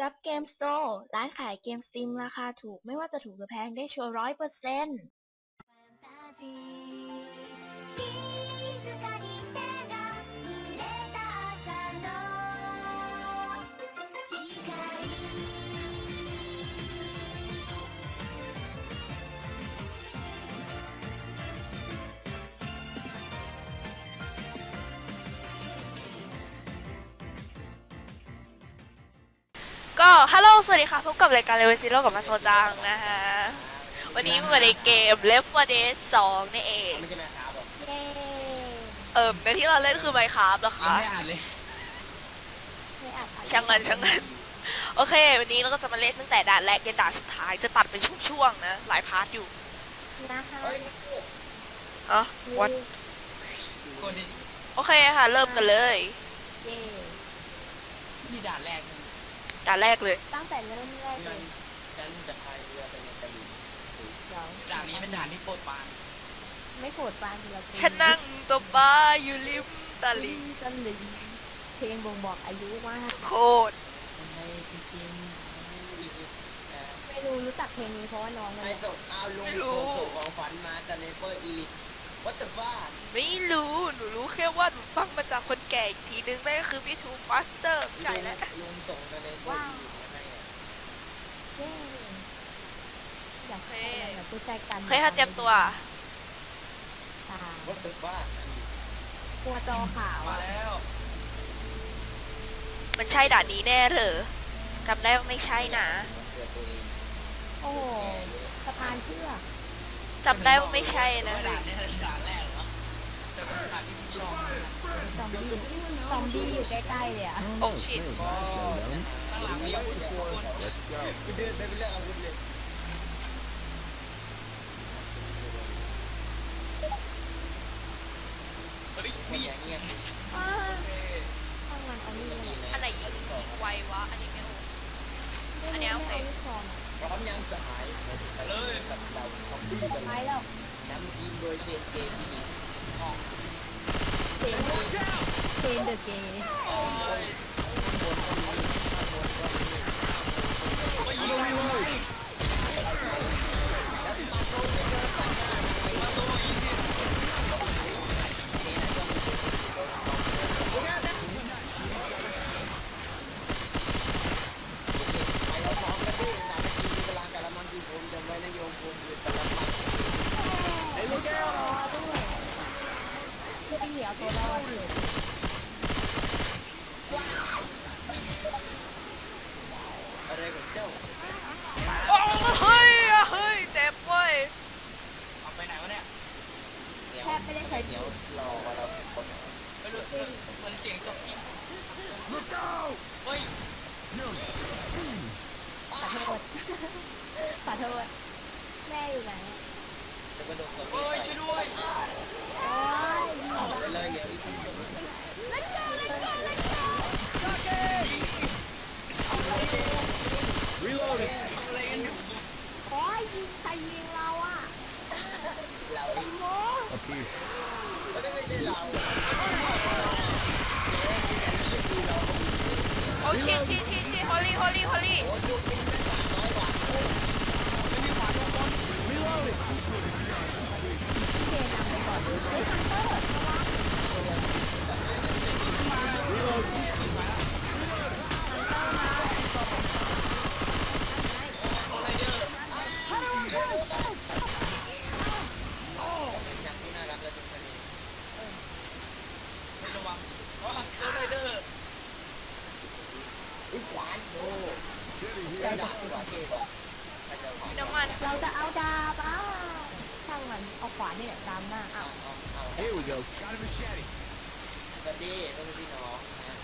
จับเกมสโตร์ร้านขายเกมสตรีมราคาถูกไม่ว่าจะถูกหรือแพงได้ชัวร์ร้อยเปอร์เซ็นต์ ก็ฮัลโหลสวัสดีค่ะพบกับรายการเลเวซิโร่กับมาโซจังนะฮะ วันนี้มาในเกม Left 4 Dead 2นี่เองไม่ใช่แม่ค้าบอกเย้เอิมในที่เราเล่นคือ Minecraft นะยังคะไม่อ่านเลยไม่อัดอัดช่างมันช่างมันโอเค วันนี้เราก็จะมาเล่นตั้งแต่ด่านแรกจนด่านสุดท้ายจะตัดเป็นช่วงๆนะ หลายพาร์ทอยู่นะคะเฮ้ยอ๋อวันคนที่โอเคค่ะ เริ่มกันเลยเย้ที่ด่านแรก ด่านแรกเลย ตั้งแต่เริ่มแรกเลนั่นยฉันจะพายเรือไปในตะลิ่งเดี๋ยวด่านนี้เป็นด่านที่โปรดปรานไม่โกรธปานเดียวฉันนั่งตัวบ้าอยู่ริมตลิลิ่งงตะลิงเพลงบ่งบอกอายุมากโคตรคนในจริงๆแต่ไม่รู้รู้จักเพลงนี้เพราะว่าน้องมันไอ้ส่งอ้าวลุงส่งของฝันมาแต่ในเปอร์อีวัตถุบ้าไม่รู้ หนูรู้แค่ว่าหนูฟังมาจากคน แก่อีกทีนึงนั่นก็คือพี่ทูฟัสเตอร์ใช่แล้วลุงส่งแต่ในเปอร์อีมาให้อะเย้อยากให้อะไรแบบพูดใจกันเคยค่ะเตรียมตัวตาวัตถุบ้ากลัวจอขาวมาอะแล้ว มันใช่ด่านนี้แน่เหรอจำได้ว่าไม่ใช่นะเกิดตัวเองโอ้โหสะพานเชือกจำได้ว่าไม่ใช่นะด่าน ซอมบี้ซอมบี้อยู่ใกล้ๆเลยอะโอ้ชิตก็ข้างหลังมีอาวุธทุกคนเดินไปเป็นเรื่องอาวุธเลยเฮ้ยมีอย่างเงี้ยอ้าข้างมันเอานี่เลยอันไหนยิงยิงไววะ อันนี้ไม่โอ้อันเนี้ยโอเคไม่าลูกซองอะพร้อมยังสหายเลยกับเราคอมบี้กันไปแล้ว นำทีมโดยเชนเกมที่มี เชนเชนเดอะเกย์ไป หนียวตัวรอดอยู่อะไรกับเจ้าโอ้เฮ้ยอะเฮ้ยเจ็บเว้ยเอาไปไหนวะเนี่ยแทบไม่ได้ใช้เดี๋ยวรอว่าเราคนไม่รู้มันเก่งตกจริงเฮ้ยขอโทษขอโทษแม่อยู่ไหนอะจะกระโดดตัวเฮ้ยช่วยด้วย โอ้ย เอาไปเลยเดี๋ยวอีกที อะไรกันอยู่ โอ้ยยิงใครยิงเราอะ เรา โอ้ ไม่ได้ไม่ใช่เรา โอ้ชิตชิตชิตชิตฮอลลี่ฮอลลี่ฮอลลี่ โอ้ยุคนี้เป็นสามร้อยบาท เชนนำไปก่อนเฮ้ยฮันเตอร์ระวัง อยากที่น่ารักและทุกคน ไม่ระวังเพราะเจอไรเดอร์ อุ้ยขวานโอ้ได้ดาบกว่าเท่กว่าถ้าจะขวาน น้ำมัน เราจะเอาดาบอะช่างมันเอา ขวานนี่แหละตามหน้าเอาอ้าวเอาเอา Here we go. Got a machete. สวัสดีต้องพี่น้องนะ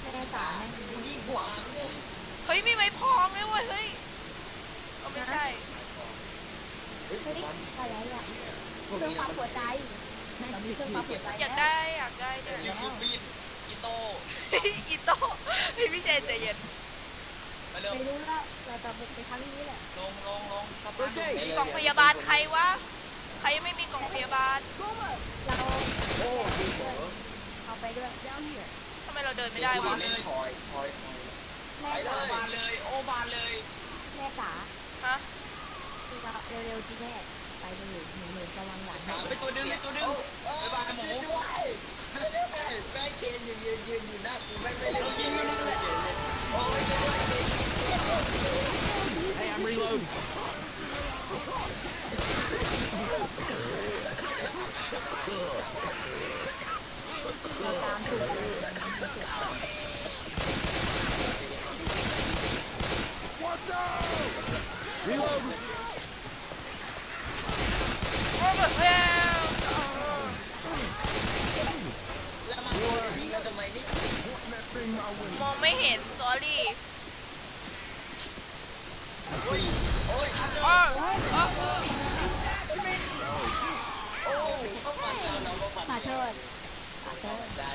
ไม่ได้สารแม่งยิงขวเนี่ยเฮ้ยมีไม้พองด้วยเว้ยเฮ้ยเอาไม่ใช่เฮ้ยเฮ้ยขวานอะไรอะเครื่องปั๊มหัวใจเรามีเครื่องปั๊มหัวใจอยากได้อยากได้เนี่ยยิงลูกบีดอีโต้ อีโต้พี่เจนใจเย็น ไปเร็วไม่รู้แล้วเราจะไปครั้งนี้แหละลงลงลงสะพานลงกล่องพยาบาลใครวะ ใครยังไม่มีกล่องพยาบาลเราโอ้ยิงหัวเอาไปด้วยทำไมไมเราเดินไม่ได้วะเล่นถอยถอยถอยแม่ไปเลจ๋ายบานเลย โอ้บานเลย แม่จ๋าฮะคือว่าเร็วๆที่แม่ ไปเลยหนูหนูจะวางหลังให้ไปตัวดึงไปตัวดึงไปบ้านหมูด้วยแม่เชนยืนยืนยืนอยู่หน้ากูไม่ไม่เล่นเกมไม่เล่นเฉยเลยโอ้ย Hey, I'm reloading. เราตามถูกเลย Reloading. โอ้แบบแพงแล้วมาตัวยิงเราทำไมนี่มองไม่เห็น sorry โอ้ย อ๋ออ๋อ โอ้ยเขาฟันเราเราก็ฟัน ขอโทษขอโทษ ได้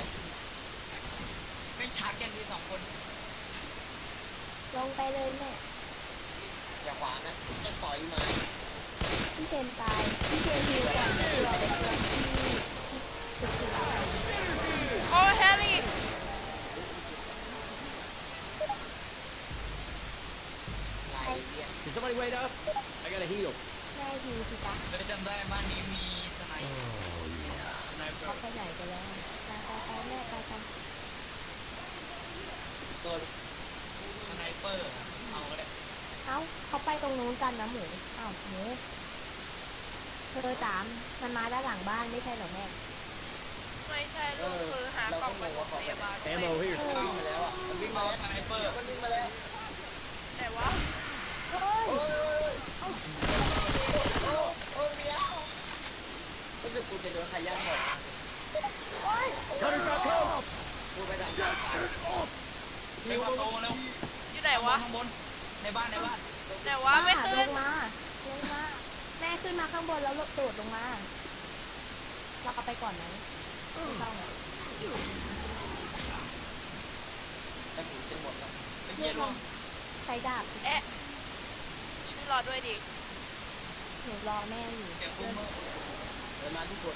ไม่ชาร์จกันทีสองคน ลงไปเลยแม่ อย่าขวางนะจะต่อยมา พี่เจนตายพี่เจนฮิวก่อนนะตัวเป็นตัวที่ที่สุดๆแล้ว โอ้แฮร์รี่ ลายเรียน Can somebody wait up? I gotta heal. แม่ฮิวสิจ๊ะเลยจำได้บ้านนี้มีสไนป์สไนเปอเขาร์ไปไหนกันแล้วไปไปไปแม่ไปไปตัวสไนเปอร์เอาก็ได้เอ้าเขาไปตรงนู้นกันนะหมูเอ้าหมูเธอตามมันมาด้านหลังบ้านไม่ใช่เหรอแม่ไม่ใช่ลูกคือหากล่องปฐมพยาบาล Ammo here. วิ่งมาแล้วอะมันวิ่งมาเอาแล้วสไนเปอร์มันวิ่งมาแล้ว แต่ว่า เฮ้ย โอ้ยโอ้ยโอ้ยเมียว ขยันหมด Cutter's got cover. กูไปทางไปวโตแล้วอยู่ไหนวะข้างบนในบ้านในบ้านไหนวะไม่ขึ้นลงมาลงมาแม่ขึ้นมาข้างบนแล้วโดดลงมาเราเอาไปก่อนไหมต้องอะแต่กูจะหมดแล้วไปเยี่ยมลงใช้ดาบเอ๊ะช่วยรอด้วยดิหนูรอแม่อยู่เสียงคุ้มเมอร์เดินมาทุกคน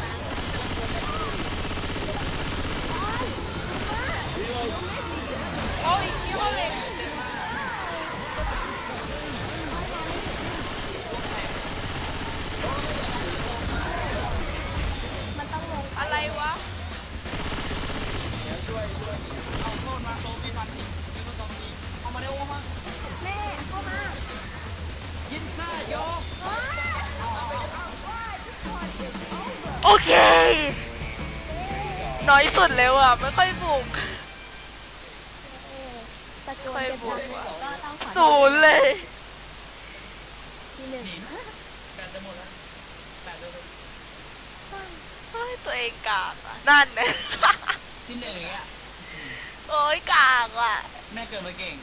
น้อยสุดเลยว่ะไม่ค่อยบุกเอ๊ะตะโกนเคยจะบวกดังว่ะก็ต้องขอศูนย์เลยที่หนึ่งหนีแบตจะหมดแล้วแบตเร็วเฮ้ยตัวเองกากอะนั่นนะๆที่หนึ่งอะโอ้ยกากอะแม่เกิดมาเก่ง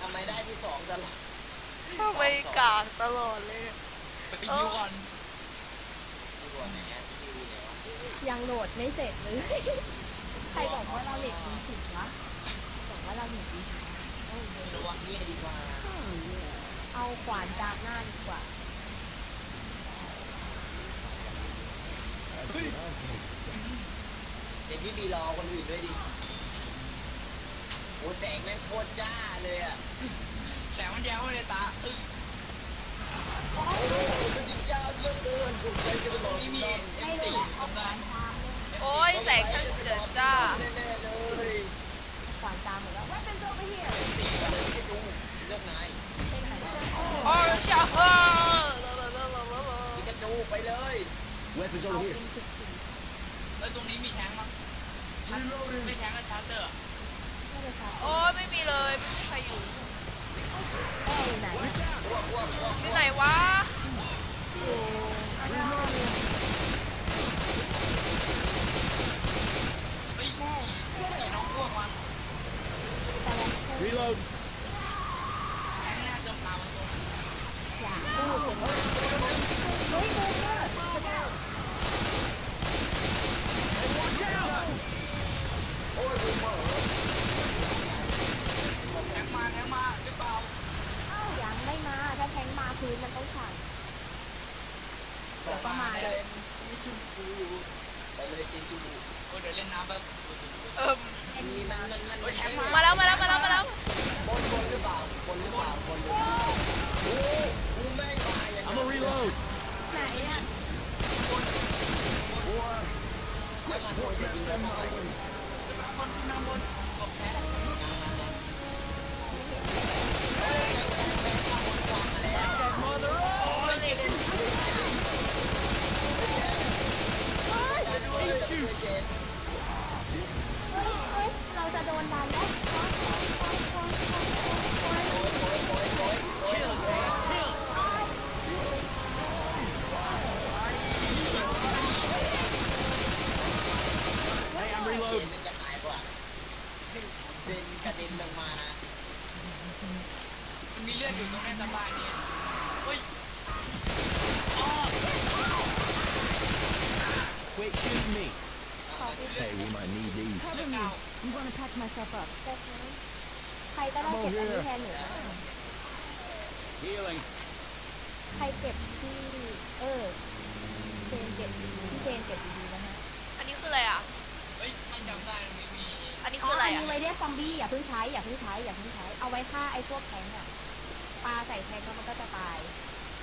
ทำไมได้ที่สองตลอดทำไมกากตลอดเลยไปไปยิวก่อน ยังโหลดไม่เสร็จเลย ใครบอกว่าเราเน็ตดีถึงวะบอกว่าเราเน็ตดีถึงโอ้ยระวังนี่ดีกว่า เอาขวานจามหน้าดีกว่าเดี๋ยวที่บีรอคนอื่นด้วยดิ โอ้แสงแม่งโคตรจ้าเลยอะแต่มันแย้วเลยตาอึ้งโอ้มันจริงจ้าเหลือเกินถูกใจจะไปหลอกนี่มี มีเอ็มตีตำนาน โอ้ยแสงช่างเจิดจ้า แน่ๆเลย ขวานจามหมดแล้ว weapons over here ไม่ดูเลือกนาย เป็นไหน โอ้ยเชียวเออ พิกาจูไปเลย Weapons เอา over เป็ here. นสิบสี่แล้วตรงนี้มีแทงมั้งไม่แทงก็ชาร์เจอร์ไม่เลยค่ะโอ้ยไม่มีเลยไม่มีใครอยู่แม่อยู่ไหนอยู่ไหนวะ อยู่ข้างหน้าเลย เฮ้ย แม่ มีน้องพวกมา แต่ละคน Reload. แทงหน้าจมตามันตรงนั้น อยากพูดเฮ้ยเบอร์เกอร์ โอ้ยบูมเมอร์ ประมาณเลย ไม่ชินจูบุโอ้เดี๋ยวเล่นน้ำแบบเอิ่มมีมันมันมันมันมาแล้วมาแล้วมาแล้วมาแล้วบนบนหรือเปล่าบนหรือเปล่าบนหรือเปล่าโอ้กูแม่งมายอย่าง I'm gonna reload. ไหนอะแล้วมาโดนจะยิงแล้วมาคนขึ้นน้ำบนกบอกแพ้ช่วยเจน เฮ้ยเฮ้ยเราจะโดนดันแล้วโอ๊ยโอ๊ยโอ๊ยโอ๊ยโอ๊ยโอ๊ย Hey, I'm เจน reloading. มันจะหายกว่าเป็นกระเด็นลงมานะ มันมีเลือดอยู่ตรงนี้สบายนี่เฮ้ย Quit shooting me. ขอพี่ Hey, we might need these. เลือดเก่า I'm gonna patch myself up ใครก็ได้เก็บอันนี้แทนหนูนะ Healing. ใครเก็บที่เออเจนเก็บดีๆพี่เจนเก็บดีๆนะฮะอันนี้คืออะไรอะ เฮ้ยไม่จำได้มันมี อันนี้อ๋คือออะไรอันอะ นี้ไว้เรียกซอมบี้อย่าเพิ่งใช้อย่าเพิ่งใช้อย่าเพิ่งใช้เอาไว้ฆ่าไอ้พวกแทงค์อะปลาใส่แทงค์แล้วมันก็จะตาย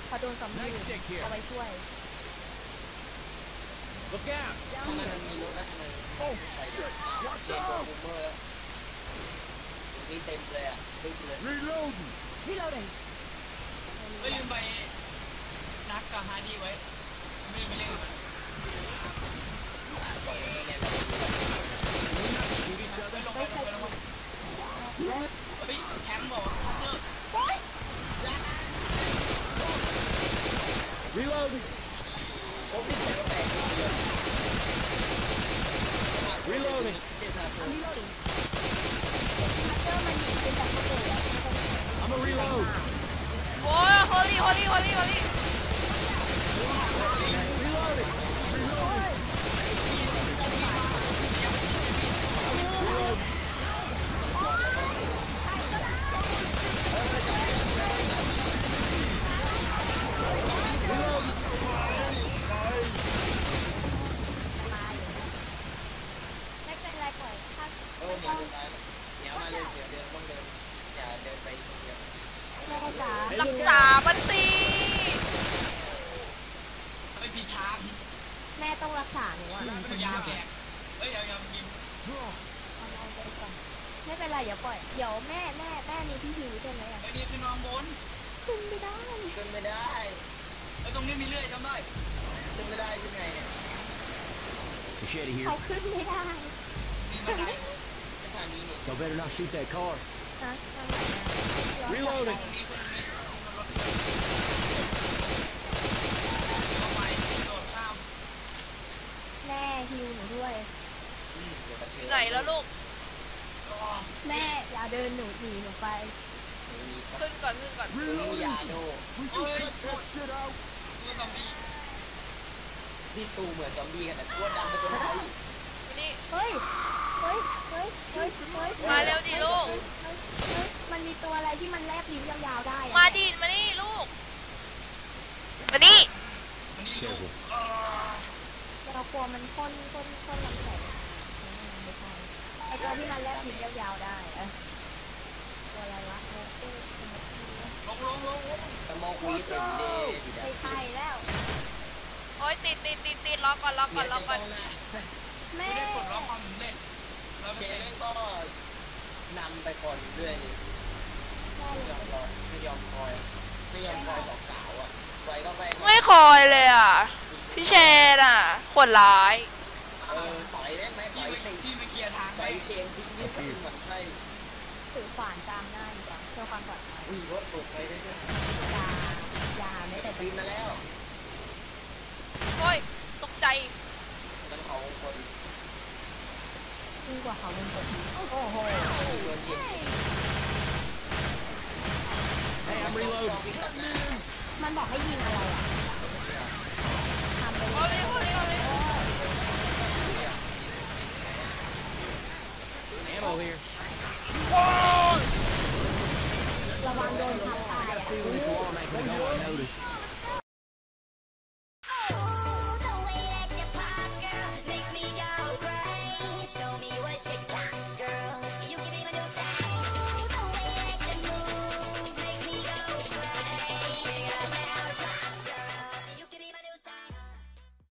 พอโดนซอมบี้ Nice stick here. เอาไว้ช่วย Look out! Down here. Oh shit! Watch out! Reloading! Reloading! Ơi lên bài Đắc cả hai đi vậy Mình mình lên Ôi, thắng rồi, thắng rồi. Ôi! Reloading! Reloading. I'm a reload. Whoa, holy, holy, holy, holy. Reloading. Reloading. Reload. อย่าปล่อย เดี๋ยวแม่แม่แม่มีที่ฮิวใช่ไหมอะเฮ้ยนี่ขึ้นมาบนขึ้นไม่ได้ ขึ้นไม่ได้เฮ้ยตรงนี้มีเลื่อยจำได้ขึ้นไม่ได้ขึ้นไงเนี่ย Machete here. เขาขึ้นไม่ได้มีบันไดขึ้นทางนี้นี่ Y'all better not shoot that car. ฮะทางไหนอะ Reloading. ตรงนี้คนนี้รถเข้าไปโดดข้ามแม่ฮิวหนูด้วยอืมเดี๋ยวกระเทือนไหนแล้วลูกอ๋อแม่อย่า เดินหนูหนีหนูไปมีขึ้นก่อนขึ้นก่อนตรงนี้มียาโดเฮ้ยตัวซอมบี้ที่ตูเหมือนซอมบี้กันแต่ตัวดำเป็นตัวไทยนี่เฮ้ย เฮ้ย เฮ้ย เฮ้ย เฮ้ยมาเร็วดิลูก เฮ้ยเฮ้ยมันมีตัวอะไรที่มันแลบลิ้นยาวๆได้อะมาดิมานี่ลูก มานี่มันนี่ลูก Careful. เรากลัวมันพ่นพ่นพ่นลำแสงอืมไม่ใช่ไอตัวที่มันแลบลิ้นยาวๆได้อะตัว อะไรวะโมเก้โมเก้ลงลงลงลงสมองคุยเต็มเดย์ไม่ใช่แล้วโอ้ยติดติดติดติดล็อกก่อนล็อกก่อนล็อกก่อนแม่ไม่ได้ปลดล็อกความสำเร็จแล้วเชเป็นนแม่งก็นำไปก่อนเรื่อยเลยไม่ยอมรอไม่ยอมคอยไม่ยอมคอยบอกสาวอะไว้ก็ไปไม่คอยเลยอะ พี่เชนอะขวดร้ายเออสอยแม่งไหมสอยไปสิพี่ไปเคลียร์ทางสไปอยเชนทิ้งนิดนึงเหมือนใช่ ถือฝานตามหน้าดีกว่าเพื่อความปลอดภัยอุ้ยรถหลุดไปได้ด้วยยายาไม่แต่ปีนมาแล้วโอ้ยตกใจมันเขาคนยิ่งกว่าเขาเป็นคนโอ้โหโดนเชน Hey, I'm reloading. วิ่งตัดหน้ามันบอกให้ยิงอะไรอะทำไปเลโอ้ยยโอ้ยโอ้ย Ammo here. ระวังโดนทับตายอะ This alarm ain't gonna go unnoticed.